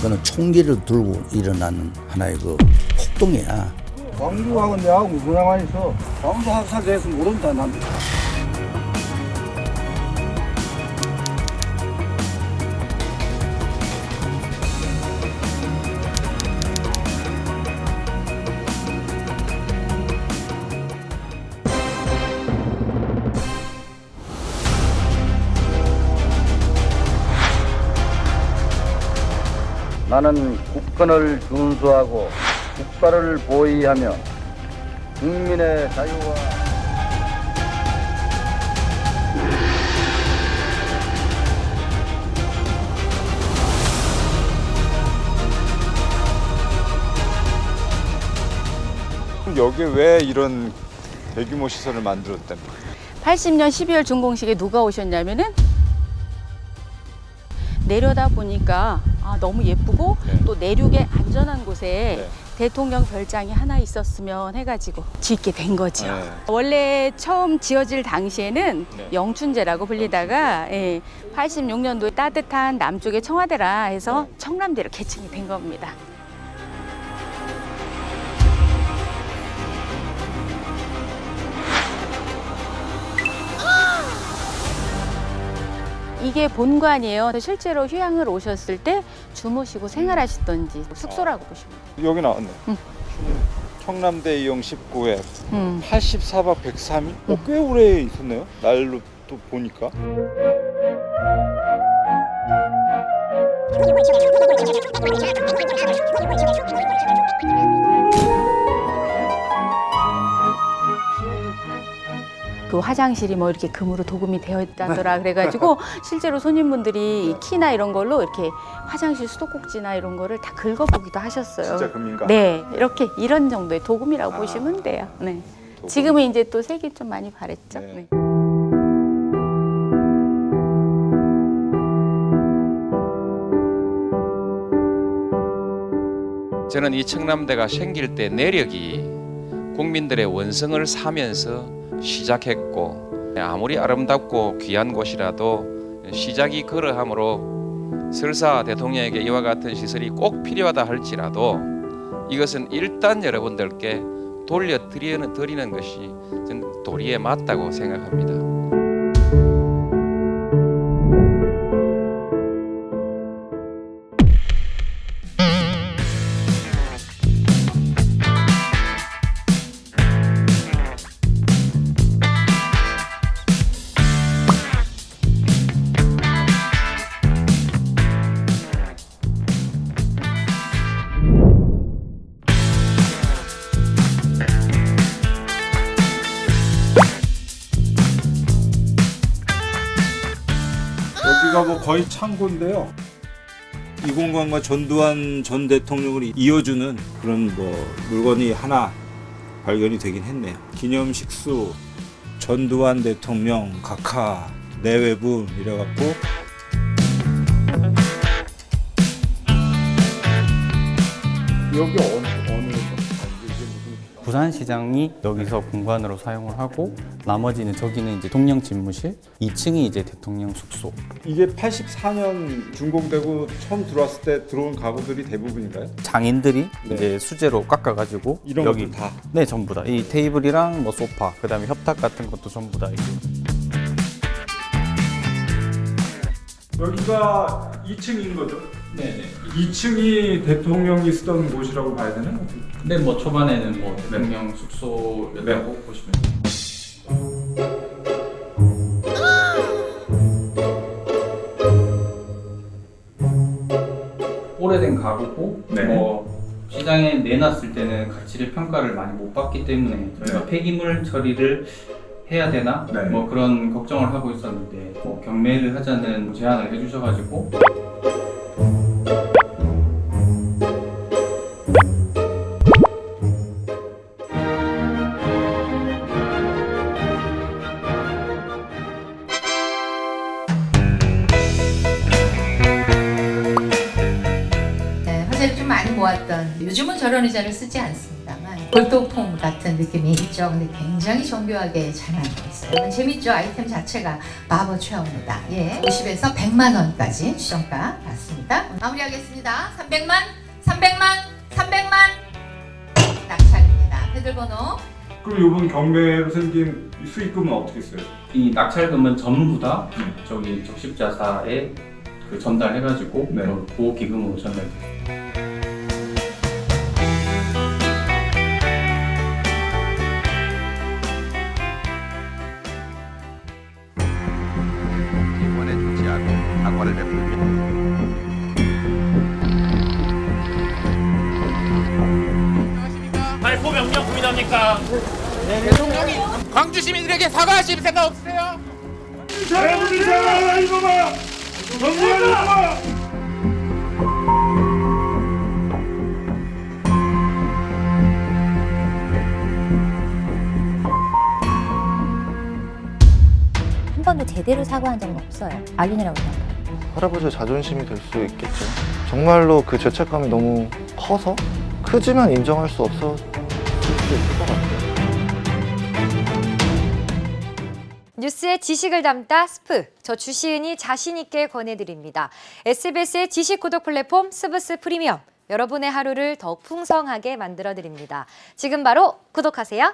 그거는 총기를 들고 일어나는 하나의 그 폭동이야. 광주하고 내하고 무슨 상관이 있어? 광주 학살 대해서 모른다 난. 나는 국권을 준수하고 국가를 보위하며 국민의 자유와 여기 왜 이런 대규모 시설을 말이에요? 80년 12월 준공식에 누가 오셨냐면은 내려다 보니까 아, 너무 예쁘고 네. 또 내륙의 안전한 곳에 네. 대통령 별장이 하나 있었으면 해가지고 짓게 된 거죠. 네. 원래 처음 지어질 당시에는 네. 영춘제라고 불리다가 예, 86년도에 따뜻한 남쪽의 청와대라 해서 네. 청남대로 개칭이 된 겁니다. 이게 본관이에요. 실제로 휴양을 오셨을 때 주무시고 생활하시던지 숙소라고 보시면 돼요. 여기 나왔네. 응. 청남대 이용 19회 음. 84박 103일? 어, 꽤 오래 있었네요. 날로 또 보니까. 그 화장실이 뭐 이렇게 금으로 도금이 되어 있다더라 그래가지고 실제로 손님분들이 이 키나 이런 걸로 이렇게 화장실 수도꼭지나 이런 거를 다 긁어보기도 하셨어요. 진짜 금인가? 네, 이렇게 이런 정도의 도금이라고 아. 보시면 돼요. 네. 도금. 지금은 이제 또 색이 좀 많이 바랬죠. 네. 네. 저는 이 청남대가 생길 때 내력이 국민들의 원성을 사면서 시작했고 아무리 아름답고 귀한 곳이라도 시작이 그러함으로 설사 대통령에게 이와 같은 시설이 꼭 필요하다 할지라도 이것은 일단 여러분들께 돌려드리는 드리는 것이 도리에 맞다고 생각합니다. 여기가 뭐 거의 창고인데요. 이 공간과 전두환 전 대통령을 이어주는 그런 뭐 물건이 하나 발견이 되긴 했네요. 기념 식수 전두환 대통령 각하 내외분 이래갖고 여기 무슨 부산시장이 여기서 공간으로 사용을 하고 나머지는 저기는 이제 동령 집무실, 2층이 이제 대통령 숙소. 이게 84년 준공되고 처음 들어왔을 때 들어온 가구들이 대부분인가요? 장인들이 네. 이제 수제로 깎아가지고 이런 여기 것들 다. 네 전부 다 이 테이블이랑 뭐 소파 그다음에 협탁 같은 것도 전부 다 여기가 2층인 거죠? 네네. 2층이 대통령이 쓰던 곳이라고 봐야 되나? 네, 뭐 초반에는 뭐 네. 대통령 숙소였다고 보시면 돼요. 오래된 가구고 네. 뭐 시장에 내놨을 때는 가치를 평가를 많이 못 받기 때문에 저희가 폐기물 처리를 해야 되나 네. 뭐 그런 걱정을 하고 있었는데 뭐 경매를 하자는 제안을 해주셔가지고 네, 모았던 요즘은 저런 의자를 쓰지 않습니다만 골동품 같은 느낌이 있죠. 근데 굉장히 정교하게 잘 만들어 있어요. 재밌죠? 아이템 자체가 마법 체험입니다. 예, 50에서 100만 원까지 추정가 받습니다. 마무리하겠습니다. 300만, 300만, 300만 낙찰입니다. 패들번호 그럼 이번 경매로 생긴 이 수익금은 어떻게 써요? 이 낙찰금은 전부 다 저기 적십자사에 그 전달해가지고 네. 그 보호기금으로 전달돼요. 사과를 베풀며 발포 명령 고민합니까? 대통령이 광주 시민들에게 사과하실 생각 없으세요? 한 번도 제대로 사과한 적은 없어요. 악인이라고 생각해요. 할아버지의 자존심이 될 수 있겠죠. 정말로 그 죄책감이 너무 커서 크지만 인정할 수 없었을 수도 있을 것 같아요. 뉴스의 지식을 담다 스프. 저 주시은이 자신 있게 권해드립니다. SBS의 지식 구독 플랫폼 스브스 프리미엄. 여러분의 하루를 더욱 풍성하게 만들어 드립니다. 지금 바로 구독하세요.